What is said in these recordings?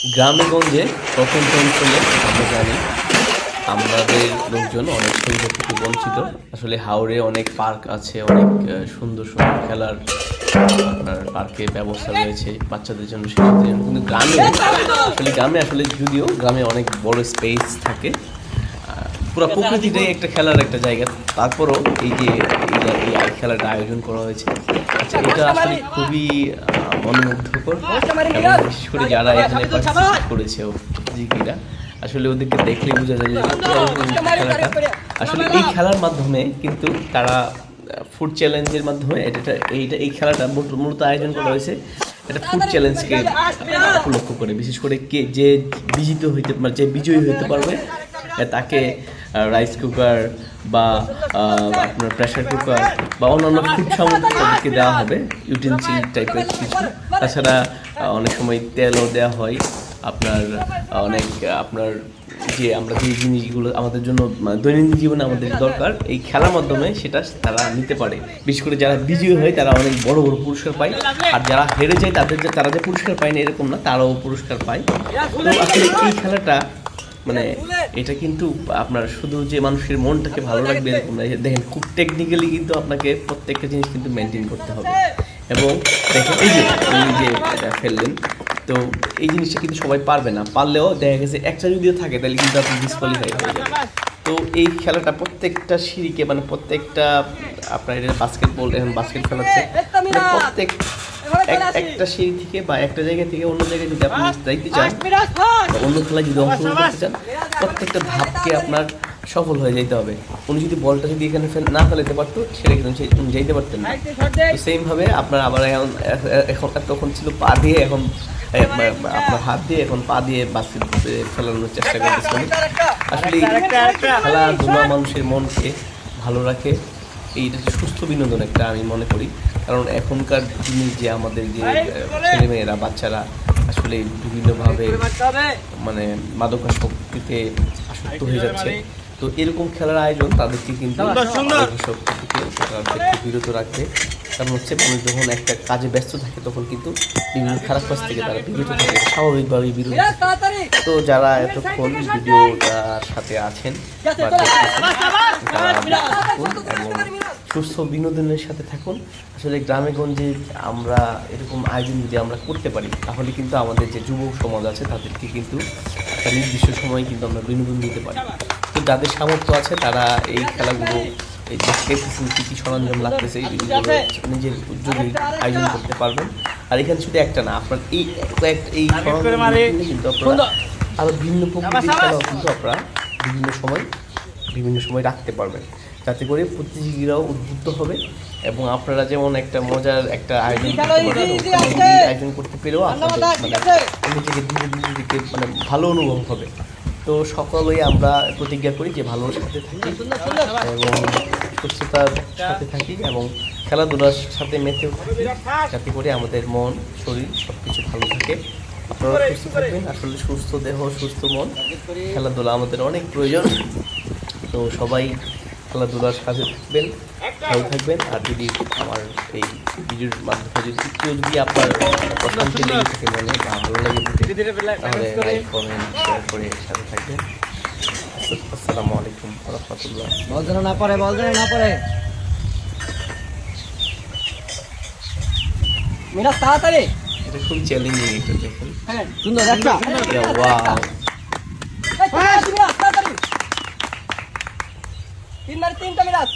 গ্রামে গঞ্জে প্রত্যন্ত অঞ্চলে, আমরা জানি, আমাদের লোকজন অনেক সুন্দর থেকে বঞ্চিত। আসলে হাওড়ে অনেক পার্ক আছে, অনেক সুন্দর সুন্দর খেলার আপনার পার্কে ব্যবস্থা রয়েছে, বাচ্চাদের জন্য শিশুদের জন্য কিন্তু গ্রামে, আসলে গ্রামে, আসলে যদিও গ্রামে অনেক বড় স্পেস থাকে পুরো প্রকৃতিটাই একটা খেলার একটা জায়গা। তারপরও এই যে এই খেলাটা আয়োজন করা হয়েছে। আচ্ছা এটা আসলে খুবই মনোমুগ্ধকর। বিশেষ করে যারা এখানে পার্টিসিপেট করেছে প্রতিযোগীরা আসলে ওদেরকে দেখলে বোঝা যায় যে খেলাটা আসলে এই খেলার মাধ্যমে কিন্তু তারা ফুড চ্যালেঞ্জের মাধ্যমে এটা এইটা এই খেলাটা মূলত মূলত আয়োজন করা হয়েছে। এটা ফুড চ্যালেঞ্জকে উপলক্ষ করে। বিশেষ করে কে যে বিজিত হইতে মানে যে বিজয়ী হইতে পারবে তাকে রাইস কুকার বা আপনার প্রেশার কুকার বা অন্যান্য ফুড সামগ্রী তাদেরকে দেওয়া হবে ইউটেন্সিল টাইপের কিছু। তাছাড়া অনেক সময় তেলও দেওয়া হয়। আপনার অনেক, আপনার যে আমরা যে জিনিসগুলো আমাদের জন্য মানে দৈনন্দিন জীবনে আমাদের দরকার, এই খেলার মাধ্যমে সেটা তারা নিতে পারে। বিশেষ করে যারা বিজয়ী হয় তারা অনেক বড় বড় পুরস্কার পায়। আর যারা হেরে যায় তাদের যে, তারা যে পুরস্কার পায় না, এরকম না, তারাও পুরস্কার পায়। তো আসলে এই খেলাটা মানে এটা কিন্তু আপনার শুধু যে মানুষের মনটাকে ভালো রাখবে এরকম না দেখেন খুব টেকনিক্যালি কিন্তু আপনাকে প্রত্যেকটা জিনিস কিন্তু মেনটেন করতে হবে। এবং দেখেন এই যে উনি যে এটা ফেললেন, তো এই জিনিসটা কিন্তু সবাই পারবে না। পারলেও দেখা গেছে একটা যদিও থাকে, তাহলে কিন্তু আপনি ডিসকোয়ালিফাই হয়ে যাবে তো এই খেলাটা প্রত্যেকটা সিঁড়িকে মানে প্রত্যেকটা আপনার এটা বাস্কেটবল এখন বাস্কেট খেলাচ্ছে মানে প্রত্যেক একটা সিঁড়ি থেকে বা একটা জায়গা থেকে অন্য জায়গায় যদি আপনি যাইতে চান অন্য খেলায় যদি অংশগ্রহণ করতে চান প্রত্যেকটা ধাপকে আপনার সফল হয়ে যেতে হবে। উনি যদি বলটা যদি এখানে না ফেলাতে পারতো সেটা কিন্তু পারতেন না। সেম ভাবে আপনার আবার এখন এখন তখন ছিল পা দিয়ে এখন আপনার হাত দিয়ে এখন পা দিয়ে বাস্কেট ফেলানোর চেষ্টা করতেছেন আসলে খেলাধুলা মানুষের মনকে ভালো রাখে। এইটা সুস্থ বিনোদন একটা আমি মনে করি। কারণ এখনকার দিনে যে আমাদের যে ছেলেমেয়েরা বাচ্চারা আসলে বিভিন্নভাবে মানে মাদকাসক্তিতে আসক্ত হয়ে যাচ্ছে তো এরকম খেলার আয়োজন তাদেরকে কিন্তু থেকে বিরত রাখবে কারণ হচ্ছে মানুষ যখন একটা কাজে ব্যস্ত থাকে তখন কিন্তু বিভিন্ন খারাপ কাজ থেকে তারা বিরত থাকে স্বাভাবিকভাবেই বিরত তো যারা এতক্ষণ ভিডিওটার সাথে আছেন এবং সুস্থ বিনোদনের সাথে থাকুন। আসলে গ্রামে গঞ্জে আমরা এরকম আয়োজন যদি আমরা করতে পারি তাহলে কিন্তু আমাদের যে যুব সমাজ আছে তাদেরকে কিন্তু একটা নির্দিষ্ট সময় কিন্তু আমরা বিনোদন দিতে পারি। তো যাদের সামর্থ্য আছে তারা এই খেলাগুলো এই যে কী কী সরঞ্জাম লাগতেছে নিজের উদ্যোগে আয়োজন করতে পারবেন। আর এখানে শুধু একটা না আপনার এই এই সরঞ্জাম কিন্তু আপনারা আরও ভিন্ন প্রকৃতির খেলাও কিন্তু আপনারা বিভিন্ন সময় বিভিন্ন সময় রাখতে পারবেন। যাতে করে প্রতিযোগীরাও উদ্বুদ্ধ হবে এবং আপনারা যেমন একটা মজার একটা আয়োজন আয়োজন করতে পেরেও আপনাদের মানে নিজেকে ধীরে ধীরে নিজেকে মানে ভালো অনুভব হবে। তো সকলেই আমরা প্রতিজ্ঞা করি যে ভালোর সাথে থাকি এবং সুস্থতার সাথে থাকি এবং খেলাধুলার সাথে মেতেও থাকি যাতে করে আমাদের মন শরীর সব কিছু ভালো থাকে। আপনারা সুস্থ থাকবেন। আসলে সুস্থ দেহ সুস্থ মন খেলাধুলা আমাদের অনেক প্রয়োজন। তো সবাই খেলাধুলার সাথে থাকবেন ভালো থাকবেন। আর যদি আমার এই ভিডিওর মাধ্যমে যদি কেউ যদি আপনার প্রশান্তি লেগে থাকে মনে ভালো লাগে তাহলে লাইক কমেন্ট শেয়ার করে সাথে থাকবেন। আসসালামু আলাইকুম রহমতুল্লাহ বল যেন না পড়ে বল যেন না পড়ে মিরাজ তাড়াতাড়ি। এটা খুব চ্যালেঞ্জিং এটা দেখুন। হ্যাঁ সুন্দর একটা। ওয়াও মিরাজ তাড়াতাড়ি তিন মারি তিনটা মিরাজ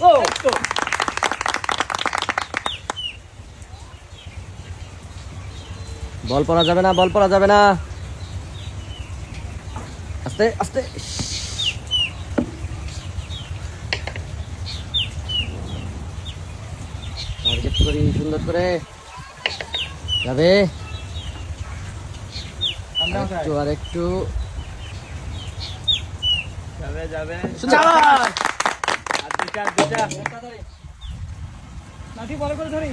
ও। বল পড়া যাবে না বল পড়া যাবে না। আস্তে আস্তে। টার্গেট করি সুন্দর করে। যাবে। একটু আর একটু। লাঠি বড় করে ধরি।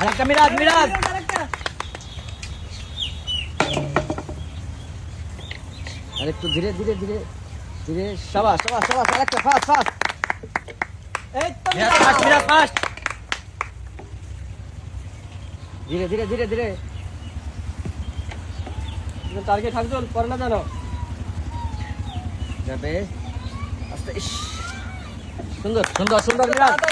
আরেকটা মিরাজ মিরাজ। আর একটু ধীরে ধীরে ধীরে ধীরে। সাবাস সাবাস সাবাস আর একটা ফাস্ট ফাস্ট এই তো মিরাজ ফাস্ট মিরাজ ফাস্ট ধীরে ধীরে ধীরে ধীরে টার্গেট থাকতো পরে না জানো? যাবে। আস্তে সুন্দর সুন্দর সুন্দর যাবে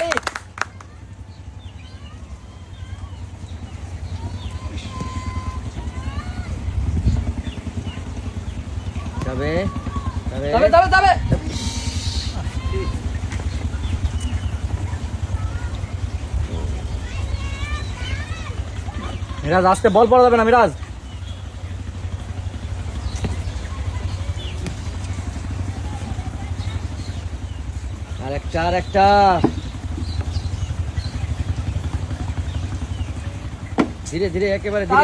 যাবে যাবে। যাবে। মিরাজ আসতে বল পড়া যাবে না মিরাজ? আর একটা আর একটা। ধীরে ধীরে একেবারে ধীরে।